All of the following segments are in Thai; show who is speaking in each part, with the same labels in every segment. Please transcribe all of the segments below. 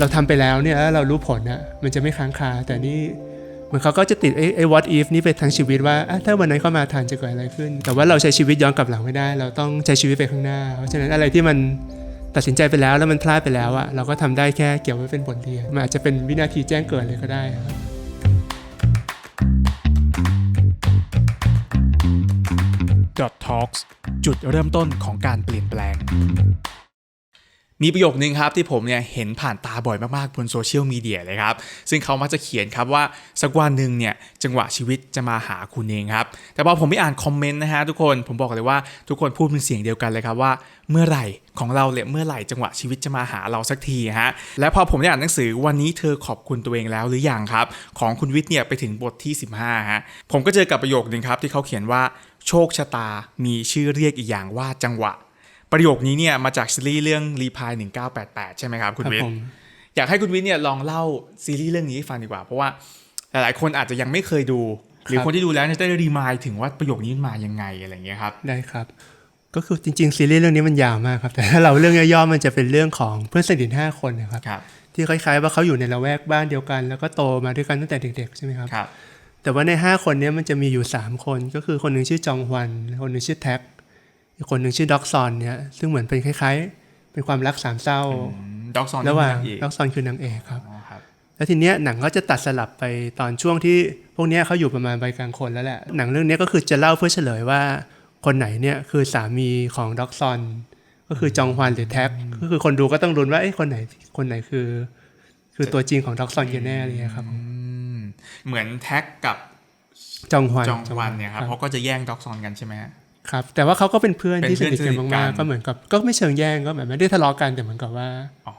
Speaker 1: เราทำไปแล้วเนี่ยแล้วเรารู้ผลอะมันจะไม่ค้างคา แต่นี่เหมือนเขาก็จะติดไอ้ไอ้ what if นี่ไปทั้งชีวิตว่าถ้าวันนั้นเข้ามาทันจะเกิดอะไรขึ้น แต่ว่าเราใช้ชีวิตย้อนกลับหลังไม่ได้ เราต้องใช้ชีวิตไปข้างหน้า เพราะฉะนั้นอะไรที่มันตัดสินใจไปแล้วแล้วมันพลาดไปแล้วอะเราก็ทำได้แค่เก็บไว้เป็นบทเรียนมันอาจจะเป็นวินาทีแจ้งเกิดเลยก็ได้ครับ
Speaker 2: Dot Talks จุดเริ่มต้นของการเปลี่ยนแปลง มีประโยคนึงครับที่ผมเนี่ยเห็นผ่านตาบ่อยมากๆบนโซเชียลมีเดียเลยครับ ซึ่งเขามักจะเขียนครับว่าสักวันหนึ่งเนี่ยจังหวะชีวิตจะมาหาคุณเองครับ แต่พอผมไปอ่านคอมเมนต์นะฮะทุกคนผมบอกเลยว่าทุกคนพูดเป็นเสียงเดียวกันเลยครับว่าเมื่อไหร่ของเราเนี่ยเมื่อไหร่จังหวะชีวิตจะมาหาเราสักทีฮะและพอผมได้อ่านหนังสือวันนี้เธอขอบคุณตัวเองแล้วหรือยังครับ ของคุณวิทย์เนี่ยไปถึงบทที่ 15ฮะผมก็เจอกับประโยคนึงครับที่เขาเขียนว่าโชคชะตามีชื่อเรียกอีกอย่างว่าจังหวะ ประโยคนี้เนี่ยมาจากซีรีส์เรื่องรีพาย1988 ใช่ไหมครับคุณ
Speaker 1: ครับ
Speaker 2: วิท
Speaker 1: ผ
Speaker 2: ย์
Speaker 1: ม
Speaker 2: อยากให้คุณวิทย์เนี่ยลองเล่าซีรีส์เรื่องนี้ให้ฟังดีกว่า เพราะว่าหลายๆคนอาจจะยังไม่เคยดู หรือ
Speaker 1: ครับ
Speaker 2: คนที่ดูแล้วเนี่ยจะได้รีมายถึงว่าประโยคนี้มันมายังไงอะไรอย่างเงี้ยครับ
Speaker 1: ได้ครับ ก็คือจริงๆซีรีส์เรื่องนี้มันยาวมากครับแต่ถ้าเราเรื่องย่อๆมันจะเป็นเรื่องของเพื่อนสนิทห้าคนนะครับ
Speaker 2: ครับ
Speaker 1: ที่คล้ายๆว่าเขาอยู่ในละแวกบ้านเดียวกัน แล้วก็โตมาด้วยกันตั้งแต่เด็กๆใช่ไหมครับ
Speaker 2: ครับ
Speaker 1: แต่ว่าใน 5 คนเนี้มันจะมีอยู่ 3 คนก็คือคนหนึ่งชื่อจองฮวันคนหนึ่งชื่อแท็กอีก คนหนึ่งชื่อด็อกซอนเนี่ยซึ่งเหมือนเป็นคล้าย ๆ เป็นความรักสามเศร้า
Speaker 2: ด็อกซอน
Speaker 1: ระหว่าง
Speaker 2: อีก
Speaker 1: ด็อกซอนคือนางเอกครับ
Speaker 2: อ๋อครับ
Speaker 1: แล้วทีเนี้ยหนังก็จะตัดสลับไปตอนช่วงที่พวกเนี้ยเขาอยู่ประมาณใบกลางคนแล้วแหละ หนังเรื่องเนี้ยก็คือจะเล่าเพื่อเฉลยว่าคนไหนเนี่ยคือสามีของด็อกซอน ก็คือจองฮวันหรือแท็กก็คือคนดูก็ต้องลุ้นว่าเอ้ยคนไหนคนไหนคือ คือตัวจริงของด็อกซอนกันแน่อะไรเลยครับ
Speaker 2: อืมเหมือนแท็กกับ
Speaker 1: จองฮวัน
Speaker 2: จองวันเนี่ยครับเขาก็จะแย่งด็อกซอนกันใช่ไหมฮะ
Speaker 1: ครับ แต่ว่าเขาก็เป็นเพื่อน
Speaker 2: เป็น
Speaker 1: ที่สนิทกัน
Speaker 2: เพื่อนสนิทกัน
Speaker 1: มากๆก็เหมือนกับก็ไม่เชิงแย่งก็แบบไม่ได้ทะเลาะกันแต่เหมือนกับว่า
Speaker 2: อ๋อ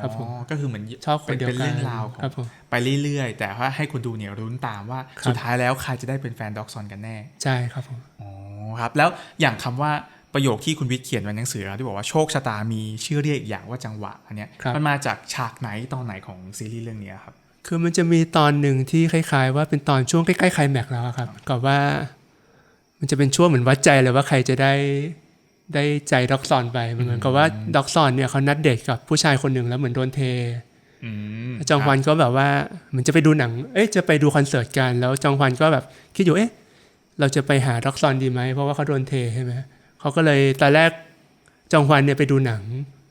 Speaker 1: ครับผม
Speaker 2: ก็คือเหมือน
Speaker 1: ชอบคนเดียว
Speaker 2: เป็น
Speaker 1: กัน
Speaker 2: เรื่องราวของ
Speaker 1: ครับผม
Speaker 2: ไปเรื่อยๆ แต่ว่าให้คนดูเนี่ยรุ้นตามว่า
Speaker 1: ครับ
Speaker 2: สุดท้ายแล้วใครจะได้เป็นแฟนด็อกซอนกันแน่
Speaker 1: ใช่ครับผม
Speaker 2: อ๋อครับ แล้วอย่างคำว่าประโยคที่คุณวิทย์เขียนไว้ในหนังสือครับที่บอกว่าโชคชะตามีชื่อเรียกอีกอย่างว่าจังหวะอันเนี้ย
Speaker 1: ครับ
Speaker 2: มันมาจากฉากไหนตอนไหนของซีรีส์เรื่องเนี้ยครับ
Speaker 1: คือมันจะมีตอนหนึ่งที่คล้าย ๆ ว่าเป็นตอนช่วงใกล้ๆไคลแม็กซ์แล้วอะครับกับว่า มันจะเป็นช่วงเหมือนวัดใจเลยว่าใครจะได้ได้ใจด็อกซอนไปเหมือนกับว่าด็อกซอนเนี่ยเขานัดเดทกับผู้ชายคนหนึ่งแล้วเหมือนโดนเท
Speaker 2: อืม
Speaker 1: จองฮวันก็แบบว่าเหมือนจะไปดูหนัง เอ๊ะจะไปดูคอนเสิร์ตกัน แล้วจองฮวันก็แบบคิดอยู่เอ๊ะเราจะไปหาด็อกซอนดีไหมเพราะว่าเขาโดนเทใช่ไหมเขาก็เลยตอนแรกจองฮวันเนี่ยไปดูหนัง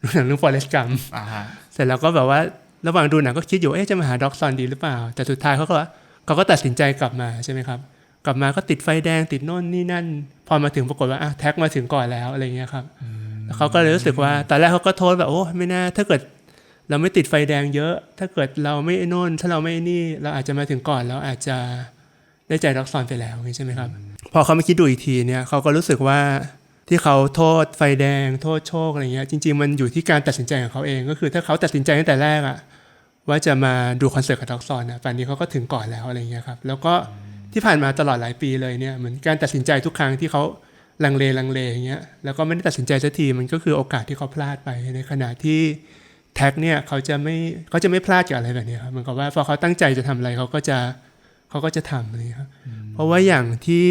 Speaker 1: ดูหนังเรื่อง Forrest Gump
Speaker 2: อ่าฮะ
Speaker 1: เสร็จแล้วก็แบบว่าระหว่างดูหนังก็คิดอยู่เอ๊ะจะมาหาด็อกซอนดีหรือเปล่า แต่สุดท้ายเขาก็ว่าเขาก็ตัดสินใจกลับมาใช่ไหมครับ กลับมาก็ติดไฟแดงติดโน่นนี่นั่น พอมาถึงปรากฏว่าอะแท็กมาถึงก่อนแล้วอะไรเงี้ยครับแล้วเขาก็เลยรู้สึกว่าตอนแรกเขาก็โทษแบบโอ้ไม่น่าถ้าเกิดเราไม่ติดไฟแดงเยอะ ถ้าเกิดเราไม่ไอ้โน่นถ้าเราไม่ไอ้นี่เราอาจจะมาถึงก่อนเราอาจจะได้ใจด็อกซอนไปแล้วอย่างนี้ใช่ไหมครับ พอเขามาคิดดูอีกทีเนี่ยเขาก็รู้สึกว่าที่เขาโทษไฟแดง โทษโชคอะไรเงี้ยจริง ๆ มันอยู่ที่การตัดสินใจของเขาเองก็คือ ถ้าเขาตัดสินใจตั้งแต่แรกอะว่าจะมาดูคอนเสิร์ตกับด็อกซอนอะป่านนี้เขาก็ถึงก่อนแล้วอะไรเงี้ยครับแล้วก็ ที่ผ่านมาตลอดหลายปีเลยเนี่ยเหมือนการตัดสินใจทุกครั้งที่เขาลังเลลังเลอย่างเงี้ยแล้วก็ไม่ได้ตัดสินใจสักทีมันก็คือโอกาสที่เขาพลาดไปในขณะที่แท็กเนี่ยเขาจะไม่เขาจะไม่พลาดกับอะไรแบบนี้ครับเหมือนกับว่าพอเขาตั้งใจจะทำอะไรเขาก็จะเขาก็จะทำอะไรอย่างเงี้ยครับเพราะว่าอย่างที่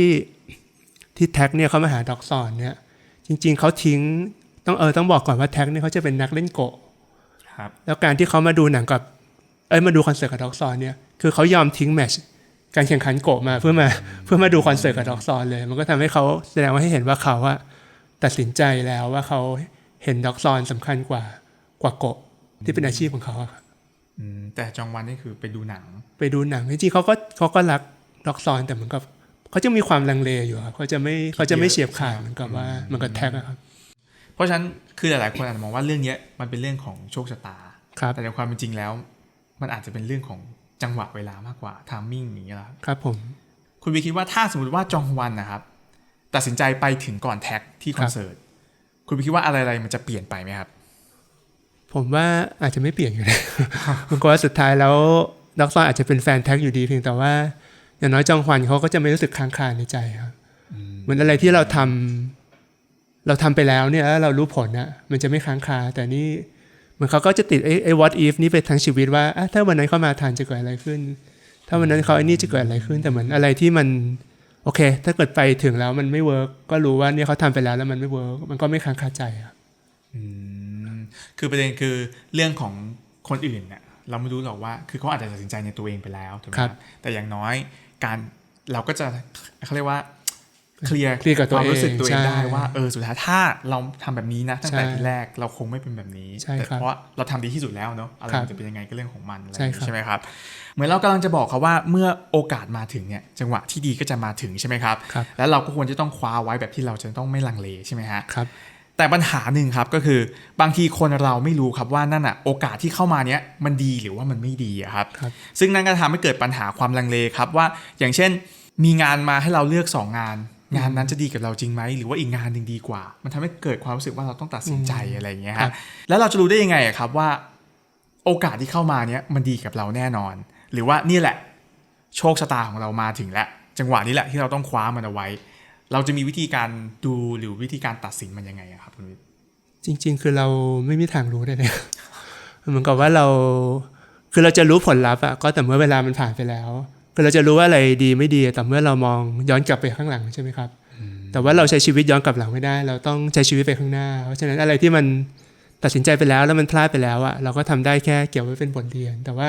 Speaker 1: ที่แท็กเนี่ยเขามาหาด็อกซอนเนี่ยจริง ๆเขาทิ้งต้องเออต้องบอกก่อนว่าแท็กเนี่ยเขาจะเป็นนักเล่นโกะ
Speaker 2: ครับ
Speaker 1: แล้วการที่เขามาดูหนังกับเอ้ยมาดูคอนเสิร์ตกับด็อกซอนเนี่ยคือเขายอมทิ้งแมตช การแข่งขันโกะมาเพื่อมาเพื่อมาดูคอนเสิร์ตกับด็อกซอนเลย มันก็ทำให้เขาแสดงว่าให้เห็นว่าเขาอะตัดสินใจแล้วว่าเขาเห็นด็อกซอนสำคัญกว่ากว่าโกะที่เป็นอาชีพของเขาอะครับ
Speaker 2: อืมแต่จองวันนี่คือไปดูหนัง
Speaker 1: ไปดูหนังจริงๆเขาก็เขาก็รักด็อกซอนแต่เหมือนกับเขาจะมีความลังเลอยู่ครับเขาจะไม่เขาจะไม่เฉียบขาดเหมือนกับว่าเหมือนกับแท็กอะครับ
Speaker 2: เพราะฉะนั้นคือหลายๆคนอาจจะมองว่าเรื่องเนี้ยมันเป็นเรื่องของโชคชะตา
Speaker 1: ครับ
Speaker 2: แต่ในความเป็นจริงแล้ว มันอาจจะเป็นเรื่องของ จังหวะเวลามากกว่าทามมิ่งอย่างเงี้ยครับ
Speaker 1: ครับผม
Speaker 2: คุณวีคิดว่าถ้าสมมติว่าจองฮวันนะครับ ตัดสินใจไปถึงก่อนแท็กที่คอนเสิร์ตคุณวีคิดว่าอะไรๆมันจะเปลี่ยนไปไหมครับ
Speaker 1: ผมว่าอาจจะไม่เปลี่ยนอยู่นะมันก็ว่าสุดท้ายแล้วด็อกซอนอาจจะเป็นแฟนแท็กอยู่ดีเพียงแต่ว่า อย่างน้อยจองฮวันเขาก็จะไม่รู้สึกค้างคาในใจครับเหมือนอะไรที่เราทำเราทำไปแล้วเนี่ยแล้วเรารู้ผลนะมันจะไม่ค้างคาแต่นี่ เหมือนเขาก็จะติดไอ้ไอ้ what if นี่ไปทั้งชีวิตว่าอะถ้าวันนั้นเข้ามาทันจะเกิดอะไรขึ้น ถ้าวันนั้นเขาไอ้นี่จะเกิดอะไรขึ้นแต่เหมือนอะไรที่มันโอเค ถ้าเกิดไปถึงแล้วมันไม่เวิร์กก็รู้ว่าเนี่ยเขาทำไปแล้วแล้วมันไม่เวิร์กมันก็ไม่ค้างคาใจครับ
Speaker 2: อืมคือประเด็นคือเรื่องของคนอื่นเนี่ยเราไม่รู้หรอกว่า คือเขาอาจจะตัดสินใจในตัวเองไปแล้วถูกไหม
Speaker 1: ครับ
Speaker 2: แต่อย่างน้อยการเราก็จะเขาเรียกว่า เคลียร์
Speaker 1: เคลียร์กับตัว
Speaker 2: ความรู้สึกตัวเอง
Speaker 1: เอง
Speaker 2: ได้
Speaker 1: ใช่
Speaker 2: ว่าเออสุดท้ายถ้าเราทำแบบนี้นะตั้งแต่
Speaker 1: ใช่
Speaker 2: ทีแรกเราคงไม่เป็นแบบนี้
Speaker 1: ใช่
Speaker 2: แต่
Speaker 1: ครับ
Speaker 2: เพราะเราทำดีที่สุดแล้วเนาะอะไร
Speaker 1: ครับ
Speaker 2: มันจะเป็นยังไงก็เรื่องของมันอะไรอ
Speaker 1: ใช่
Speaker 2: ย่าง
Speaker 1: ครับ
Speaker 2: นี้ใช่ไหมครับเหมือนเรากำลังจะบอกเขาว่าเมื่อโอกาสมาถึงเนี่ยจังหวะที่ดีก็จะมาถึงใช่ไหมครับ
Speaker 1: ครับ
Speaker 2: แล้วเราก็ควรจะต้องคว้าไว้แบบที่เราจะต้องไม่ลังเลใช่ไหมฮะ
Speaker 1: ครับ
Speaker 2: แต่ปัญหาหนึ่งครับก็คือบางทีคนเราไม่รู้ครับว่านั่นอะโอกาสที่เข้ามาเนี้ยมันดีหรือว่ามันไม่ดีอะครับ
Speaker 1: ครับ
Speaker 2: ซึ่งนั่นก็ทำให้เกิดปัญหาความลังเลครับว่าอย่างเช่น มีงานมาให้เราเลือกสองงาน งานนั้นจะดีกับเราจริงไหมหรือว่าอีกงานหนึ่งดีกว่า มันทำให้เกิดความรู้สึกว่าเราต้องตัดสินใจอะไรอย่างเงี้ย
Speaker 1: ครั
Speaker 2: ฮะ
Speaker 1: บ
Speaker 2: แล้วเราจะรู้ได้ยังไงอะครับว่า โอกาสที่เข้ามาเนี้ยมันดีกับเราแน่นอน หรือว่านี่แหละ โชคชะตาของเรามาถึงแล้วจังหวะนี้แหละที่เราต้องคว้ามันเอาไว้ เราจะมีวิธีการดูหรือวิธีการตัดสินมันยังไงอะครับคุณวิทย์
Speaker 1: จริง ๆ คือเราไม่มีทางรู้ได้เลยเหมือนกับว่าเราคือเราจะรู้ผลลัพธ์อะก็แต่เมื่อเวลามันผ่านไปแล้ว คือเราจะรู้ว่าอะไรดีไม่ดีแต่เมื่อเรามองย้อนกลับไปข้างหลังใช่ไหมครับ แต่ว่าเราใช้ชีวิตย้อนกลับหลังไม่ได้ เราต้องใช้ชีวิตไปข้างหน้า เพราะฉะนั้นอะไรที่มันตัดสินใจไปแล้วแล้วมันพลาดไปแล้วอะเราก็ทำได้แค่เก็บไว้เป็นบทเรียน แต่ว่า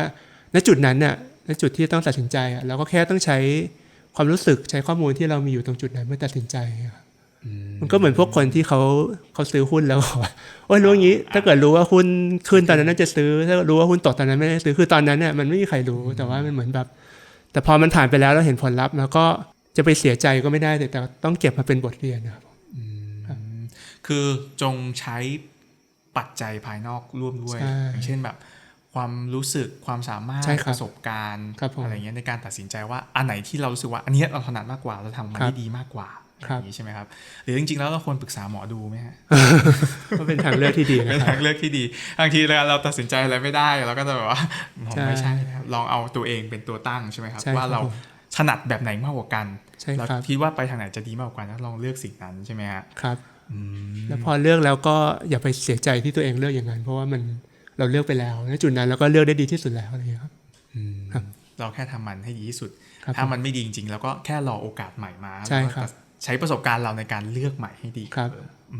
Speaker 1: ณจุดนั้นน่ะณจุดที่ต้องตัดสินใจอะเราก็แค่ต้องใช้ความรู้สึกใช้ข้อมูลที่เรามีอยู่ตรงจุดนั้นเมื่อตัดสินใจครับมันก็เหมือนพวกคนที่เขาเขาซื้อหุ้นแล้วบอกว่าโอ้ยรู้อย่างนี้ ถ้าเกิดรู้ว่าหุ้นขึ้นตอนนั้นน่าจะซื้อ ถ้ารู้ว่าหุ้นตกตอนนั้นไม่ได้ซื้อคือตอนนั้นเนี่ยมันไม่มีใครรู้แต่ว่ามันเหมือนแบบ แต่พอมันผ่านไปแล้วเราเห็นผลลัพธ์ แล้วก็จะไปเสียใจก็ไม่ได้แต่แต่ต้องเก็บมาเป็นบทเรียนนะครับ
Speaker 2: คือจงใช้ปัจจัยภายนอกร่วมด้วย
Speaker 1: ใช่
Speaker 2: อย่างเช่นแบบ ความรู้สึกความสามารถ
Speaker 1: ใช่ครับ
Speaker 2: ประสบการณ์
Speaker 1: ครับผม
Speaker 2: อะไรเงี้ยในการตัดสินใจว่าอันไหนที่เรารู้สึกว่าอันเนี้ยเราถนัดมากกว่าเราทำมัน
Speaker 1: ครับ
Speaker 2: ได้ดีมากกว่า อ
Speaker 1: ครับ
Speaker 2: ย่างนี้ใช่ไหมครับ หรือจริงๆแล้วเราควรปรึกษาหมอดูไหมฮะ
Speaker 1: ก็เป็นทางเลือกที่ดี
Speaker 2: เป็
Speaker 1: นะ
Speaker 2: น
Speaker 1: ครับ
Speaker 2: ทางเลือกที่ดีบางทีเราเราตัดสินใจอะไรไม่ได้เราก็จะแบบว่าผม
Speaker 1: ใช่
Speaker 2: ไม่ใช่นะครับลองเอาตัวเองเป็นตัวตั้งใช่ไหมครับ
Speaker 1: ใช่ครับ
Speaker 2: ว่าเรา
Speaker 1: ผม
Speaker 2: ถนัดแบบไหนมากกว่ากัน
Speaker 1: ใช่
Speaker 2: เรา
Speaker 1: ครับ
Speaker 2: คิดว่าไปทางไหนจะดีมากกว่ากันแล้วลองเลือกสิ่งนั้นใช่ไหมฮะ
Speaker 1: ครับ
Speaker 2: อืม
Speaker 1: แล้วพอเลือกแล้วก็อย่าไปเสียใจที่ตัวเองเลือกอย่างนั้น เพราะว่ามันเราเลือกไปแล้วณจุดนั้นเราก็เลือกได้ดีที่สุดแล้วอะไรอย่างเงี้ยครับครับ
Speaker 2: เราแค่ทำมันให้ดีที่สุด
Speaker 1: ครับ
Speaker 2: ถ้ามันไม่ดีจริงๆ แล้วก็แค่รอโอกาสใหม่มา
Speaker 1: ใช่
Speaker 2: แล้ว
Speaker 1: ครั
Speaker 2: ก็
Speaker 1: บ
Speaker 2: ใช้ประสบการณ์เราในการเลือกใหม่ให้ดี
Speaker 1: ครับ
Speaker 2: อื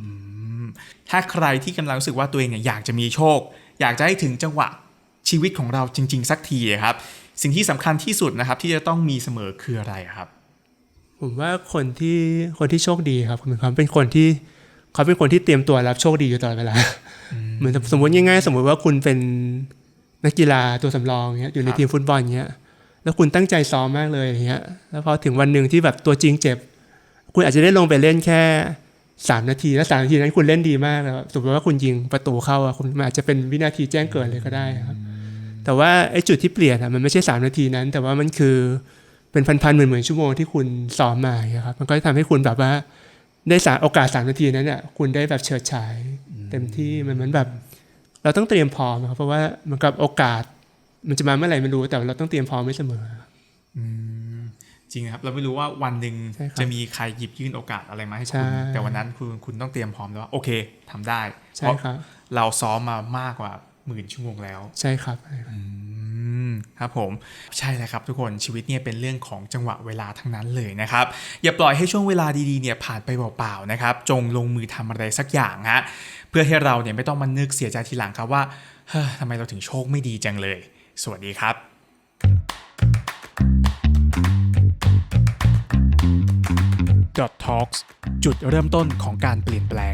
Speaker 2: มถ้าใครที่กำลังรู้สึกว่าตัวเองเนี่ยอยากจะมีโชค อยากจะให้ถึงจังหวะชีวิตของเราจริง ๆ สักทีอะครับ สิ่งที่สำคัญที่สุดนะครับ ที่จะต้องมีเสมอคืออะไรอะครับ
Speaker 1: ผมว่าคนที่คนที่โชคดีครับคือเขาเป็นคนที่เขาเป็นคนที่เตรียมตัวรับโชคดีอยู่ตลอดเวลาเหมือนสมมติง่ายๆ สมมติว่าคุณเป็นนักกีฬาตัวสำรองเงี้ยอยู่ใน
Speaker 2: ครับ
Speaker 1: ทีมฟุตบอลเงี้ยแล้วคุณตั้งใจซ้อมมากเลยอย่างเงี้ย แล้วพอถึงวันหนึ่งที่แบบตัวจริงเจ็บ คุณอาจจะได้ลงไปเล่นแค่สามนาทีแล้วสามนาทีนั้นคุณเล่นดีมากแล้วสมมติว่าคุณยิงประตูเข้าอะคุณอาจจะเป็นวินาทีแจ้งเกิดเลยก็ได้ครับ แต่ว่าไอ้จุดที่เปลี่ยนอะมันไม่ใช่สามนาทีนั้น แต่ว่ามันคือเป็นพันๆหมื่นๆชั่วโมงที่คุณซ้อมมาครับมันก็จะทำให้คุณแบบว่าได้สามโอกาสสามนาทีนั้นเนี่ยคุณได้แบบเฉิดฉายเต็มที่มันเหมือนแบบ เราต้องเตรียมพร้อมครับเพราะว่าเหมันกับโอกาส มันจะมาเมื่อไหร่ไม่รู้แต่เราต้องเตรียมพร้อมไว้เสมอ
Speaker 2: อืม จริงครับ เราไม่รู้ว่าวันหนึ่ง
Speaker 1: ใช่ครับ
Speaker 2: จะมีใครหยิบยื่นโอกาสอะไรมาให้
Speaker 1: ใช่
Speaker 2: คุณ แต่วันนั้นคุณคุณต้องเตรียมพร้อมแล้วว่าโอเคทำได้
Speaker 1: ใช่
Speaker 2: เพราะ
Speaker 1: ครับ
Speaker 2: เราซ้อมมามากกว่าหมื่นชั่วโมงแล้ว
Speaker 1: ใช่ครับ
Speaker 2: อืมครับผมใช่แล้วครับทุกคนชีวิตเนี่ยเป็นเรื่องของจังหวะเวลาทั้งนั้นเลยนะครับ อย่าปล่อยให้ช่วงเวลาดีๆเนี่ยผ่านไปเปล่าๆนะครับ จงลงมือทำอะไรสักอย่างฮะเพื่อให้เราเนี่ยไม่ต้องมานึกเสียใจทีหลังครับว่าเฮ้ยทำไมเราถึงโชคไม่ดีจังเลย สวัสดีครับ
Speaker 3: Talks จุดเริ่มต้นของการเปลี่ยนแปลง